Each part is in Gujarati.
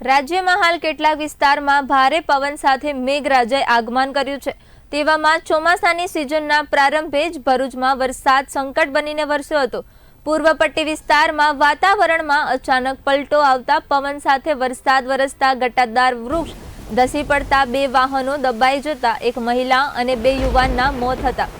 રાજ્યમાં હાલ કેટલાક વિસ્તારમાં ભારે પવન સાથે મેઘરાજાએ આગમન કર્યું છે. તેવામાં ચોમાસાની સિઝનના પ્રારંભે જ ભરૂચમાં વરસાદ સંકટ બનીને વરસ્યો હતો. પૂર્વ પટ્ટી વિસ્તારમાં વાતાવરણમાં અચાનક પલટો આવતા પવન સાથે વરસાદ વરસતા ગટાદાર વૃક્ષ ધસી પડતા બે વાહનો દબાઈ જતા એક મહિલા અને બે યુવાનના મોત હતા.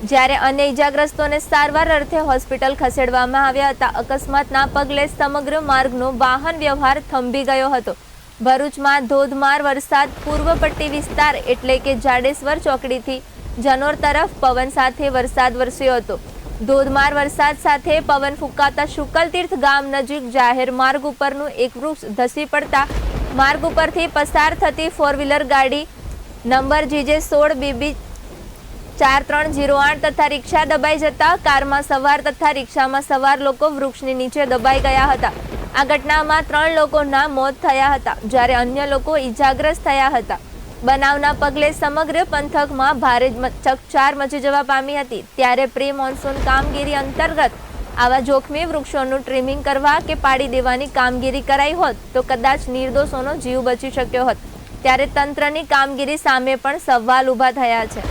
જ્યારે અન્ય ઇજાગ્રસ્તોને સારવાર અર્થે હોસ્પિટલ ખસેડવામાં આવ્યા હતા, અકસ્માતના પગલે સમગ્ર માર્ગનો વાહન વ્યવહાર થંભી ગયો હતો. ભરૂચમાં ધોધમાર વરસાદ પૂર્વ પટ્ટી વિસ્તાર એટલે કે જાડેશ્વર ચોકડીથી જનોર તરફ પવન સાથે વરસાદ વરસ્યો હતો. ધોધમાર વરસાદ સાથે પવન ફૂંકાતા શુકલતીર્થ ગામ નજીક જાહેર માર્ગ ઉપરનું એક વૃક્ષ ધસી પડતા માર્ગ ઉપરથી પસાર થતી ફોર વ્હીલર ગાડી નંબર જીજે સોળ બીબી ચાર ત્રણ જીરો આઠ તથા રિક્ષા દબાઈ જતા કારમાં સવાર તથા રિક્ષામાં સવાર લોકો વૃક્ષની નીચે દબાઈ ગયા હતા. આ ઘટનામાં ત્રણ લોકોના મોત થયા હતા, જ્યારે અન્ય લોકો ઈજાગ્રસ્ત થયા હતા. બનાવના પગલે સમગ્ર પંથકમાં ભારે ચકચાર મચી જવા પામી હતી, ત્યારે પ્રી મોન્સૂન કામગીરી અંતર્ગત આવા જોખમી વૃક્ષોનું ટ્રીમિંગ કરવા કે પાડી દેવાની કામગીરી કરાઈ હોત, તો કદાચ નિર્દોષોનો જીવ બચી શક્યો હોત. ત્યારે તંત્રની કામગીરી સામે પણ સવાલ ઊભા થયા છે.